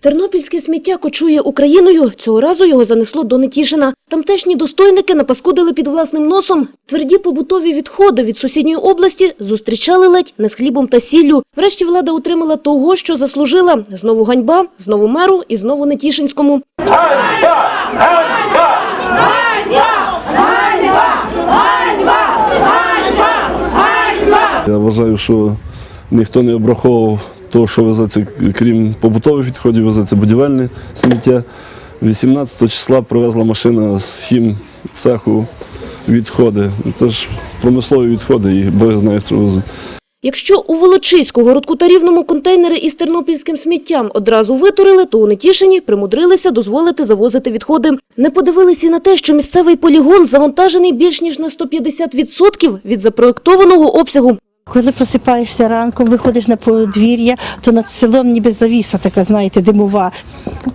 Тернопільське сміття кочує Україною. Цього разу його занесло до Нетішина. Тамтешні достойники напаскудили під власним носом. Тверді побутові відходи від сусідньої області зустрічали ледь не з хлібом та сіллю. Врешті влада отримала того, що заслужила. Знову ганьба, знову меру і знову Нетішинському. Я вважаю, що ніхто не обраховував того, що везеться, крім побутових відходів, везеться будівельне сміття. 18 числа привезла машина з хім цеху відходи. Це ж промислові відходи, і Бог знає, що везуть. Якщо у Волочиську, городку контейнери із тернопільським сміттям одразу витурили, то у Нетішині примудрилися дозволити завозити відходи. Не подивилися на те, що місцевий полігон завантажений більш ніж на 150% від запроєктованого обсягу. Коли просипаєшся ранком, виходиш на подвір'я, то над селом ніби завіса така, знаєте, димова.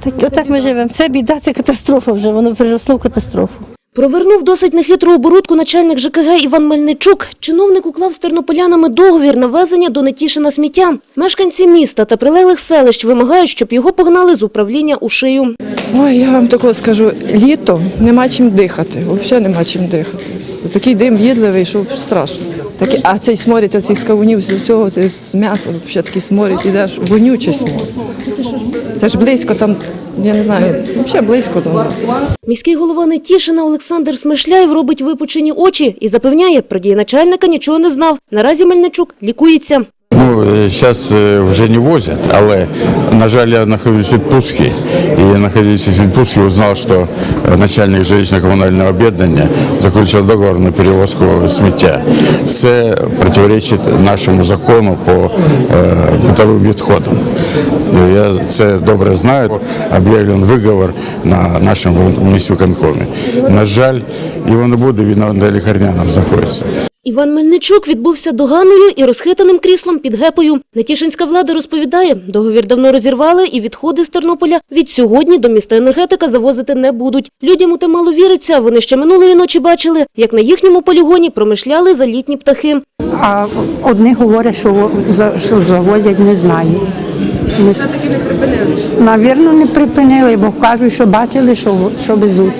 Так, отак ми живемо. Це біда, це катастрофа вже, воно переросло в катастрофу. Провернув досить нехитру оборудку начальник ЖКГ Іван Мельничук. Чиновник уклав з тернополянами договір на везення до Нетішина сміття. Мешканці міста та прилеглих селищ вимагають, щоб його погнали з управління у шию. Ой, я вам такого скажу, літо нема чим дихати, взагалі нема чим дихати. Такий дим їдливий, що страшно. Такий, а цей сморід, оцей з кавунів, з цього з м'яса, взагалі такий сморід, ідеш, вонючий сморід. Це ж близько там, я не знаю, взагалі близько до нас. Міський голова Нетішина Олександр Смишляєв робить випучені очі і запевняє, про дії начальника нічого не знав. Наразі Мельничук лікується. Ну, зараз вже не возять, але, на жаль, я знаходжусь в відпустці. І знаходячись в відпустці, узнав, що е, начальник жилищно-комунального об'єднання заключив договор на перевозку сміття. Це противоречить нашому закону по е, бытовим відходам. Я це добре знаю. Об'явлений виговор на нашому міськвиконкомі. На жаль, його не буде, він на лікарняному знаходиться. Іван Мельничук відбувся доганою і розхитаним кріслом під гепою. Нетішинська влада розповідає, договір давно розірвали і відходи з Тернополя від сьогодні до міста енергетика завозити не будуть. Людям у те мало віриться, вони ще минулої ночі бачили, як на їхньому полігоні промишляли залітні птахи. А одні говорять, що, за- що завозять, не знаю. Не... Все-таки не припинили? Навірно, не припинили, бо кажуть, що бачили, що, що везуть.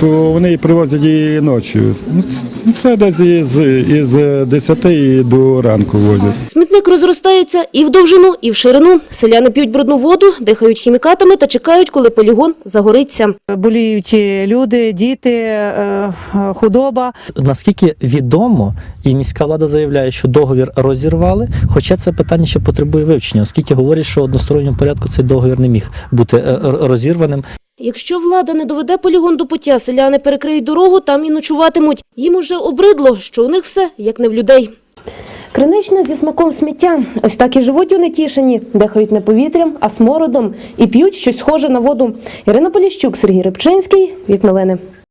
То вони привозять її ночі. Ну, ну, Це десь із, із 10 до ранку возять. Смітник розростається і в довжину, і в ширину. Селяни п'ють брудну воду, дихають хімікатами та чекають, коли полігон загориться. боліють люди, діти, е, е, худоба. Наскільки відомо, і міська влада заявляє, що договір розірвали, хоча це питання ще потребує вивчення, оскільки говорять, що в односторонньому порядку цей договір не міг бути е, розірваним. Якщо влада не доведе полігон до пуття, селяни перекриють дорогу, там і ночуватимуть. Їм уже обридло, що у них все як не в людей. Кринична зі смаком сміття. Ось так і живуть у Нетішині. Дихають не повітрям, а смородом. І п'ють щось схоже на воду. Ірина Поліщук, Сергій Рибчинський. Вік новини.